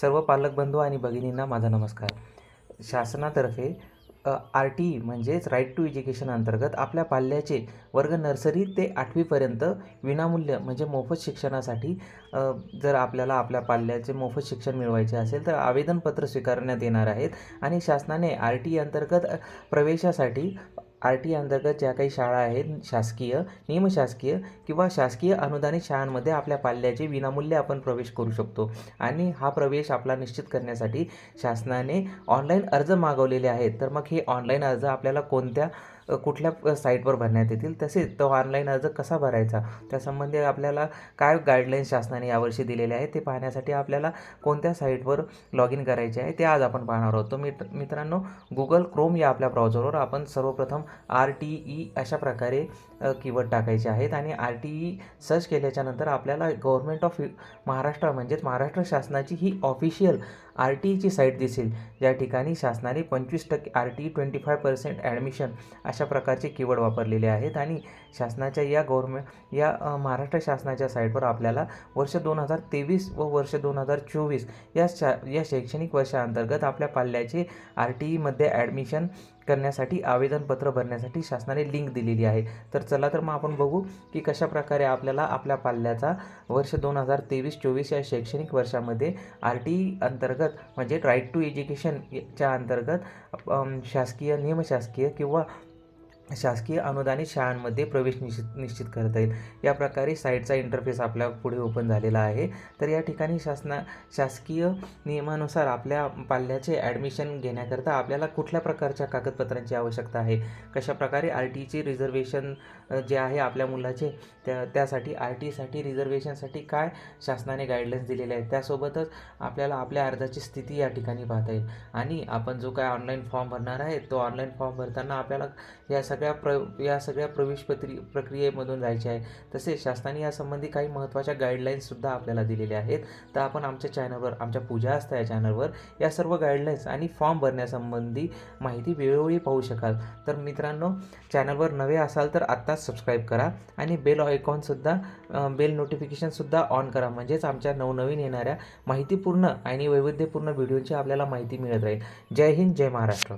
सर्व पालक बंधू आणि भगिनींना माझा नमस्कार. शासनातर्फे आर टी ई म्हणजेच राईट टू एज्युकेशन अंतर्गत आपल्या पाल्याचे वर्ग नर्सरी ते आठवीपर्यंत विनामूल्य म्हणजे मोफत शिक्षणासाठी जर आपल्याला आपल्या पाल्याचे मोफत शिक्षण मिळवायचे असेल तर आवेदनपत्र स्वीकारण्यात येणार आहेत. आणि शासनाने आर टी ई अंतर्गत प्रवेशासाठी आर टी अंतर्गत ज्या काही शाळा आहेत शासकीय निमशासकीय किंवा शासकीय अनुदानित शाळांमध्ये आपल्या पाल्याचे विनामूल्य आपण प्रवेश करू शकतो. आणि हा प्रवेश आपला निश्चित करण्यासाठी शासनाने ऑनलाईन अर्ज मागवलेले आहेत. तर मग हे ऑनलाईन अर्ज आपल्याला कोणत्या कुठल्या साईटवर भरण्यात येतील? तसेच तो ऑनलाईन अर्ज कसा भरायचा? त्यासंबंधी आपल्याला काय गाईडलाईन्स शासनाने यावर्षी दिलेले आहे ते पाहण्यासाठी आपल्याला कोणत्या साईटवर लॉग इन करायचे आहे ते आज आपण पाहणार आहोत. तो मित्र मित्रांनो गुगल क्रोम या आपल्या ब्राउझरवर आपण सर्वप्रथम आर टी ई अशा प्रकारे कीवर्ड टाकायचे आहेत आणि आर टी ई सर्च केल्याच्यानंतर आपल्याला गव्हर्मेंट ऑफ महाराष्ट्र म्हणजेच महाराष्ट्र शासनाची ही ऑफिशियल आर टी ईची साईट दिसेल. ज्या ठिकाणी शासनाने पंचवीस टक्के R T E twenty five percent admission अशा अशा प्रकारचे कीवर्ड वापरलेले आहेत आणि शासनाच्या या गव्हर्मेंट या महाराष्ट्र शासनाच्या साईटवर आपल्याला वर्ष दोन हजार तेवीस व वर्ष दोन हजार चोवीस या शा या शैक्षणिक वर्षाअंतर्गत आपल्या पाल्याचे आर टी ईमध्ये ॲडमिशन करण्यासाठी आवेदनपत्र भरण्यासाठी शासनाने लिंक दिलेली आहे. तर चला तर मग आपण बघू की कशा प्रकारे आपल्याला आपल्या पाल्याचा वर्ष दोन हजार तेवीस चोवीस या शैक्षणिक वर्षामध्ये आर टी ई अंतर्गत म्हणजे राईट टू एज्युकेशनच्या अंतर्गत शासकीय नियमशासकीय किंवा शासकीय अनुदानित शाळांमध्ये प्रवेश निश्चित निश्चित करता येईल. या प्रकारे साईटचा इंटरफेस आपल्या पुढे ओपन झालेला आहे. तर या ठिकाणी शासना शासकीय नियमानुसार आपल्या पाल्याचे ॲडमिशन घेण्याकरता आपल्याला कुठल्या प्रकारच्या कागदपत्रांची आवश्यकता आहे? कशा प्रकारे आर टीची रिझर्वेशन जे आहे आपल्या मुलाचे त्या त्यासाठी आर टीसाठी रिझर्वेशनसाठी काय शासनाने गाईडलाईन्स दिलेले आहेत? त्यासोबतच आपल्याला आपल्या अर्जाची स्थिती या ठिकाणी पाहता येईल. आणि आपण जो काय ऑनलाईन फॉर्म भरणार आहे तो ऑनलाईन फॉर्म भरताना आपल्याला या सग सगळ्या प्र या सगळ्या प्रवेश प्रवेशपत्री प्रक्रियेमधून जायचे आहे. तसेच शासनाने यासंबंधी काही महत्त्वाच्या गाईडलाईन्ससुद्धा आपल्याला दिलेल्या आहेत. तर आपण आमच्या चॅनलवर आमच्या पूजा असता या चॅनलवर या सर्व गाईडलाईन्स आणि फॉर्म भरण्यासंबंधी माहिती वेळोवेळी पाहू शकाल. तर मित्रांनो चॅनलवर नवे असाल तर आत्ताच सबस्क्राईब करा आणि बेल आयकॉनसुद्धा बेल नोटिफिकेशनसुद्धा ऑन करा. म्हणजेच आमच्या नवनवीन येणाऱ्या माहितीपूर्ण आणि वैविध्यपूर्ण व्हिडिओची आपल्याला माहिती मिळत राहील. जय हिंद जय महाराष्ट्र.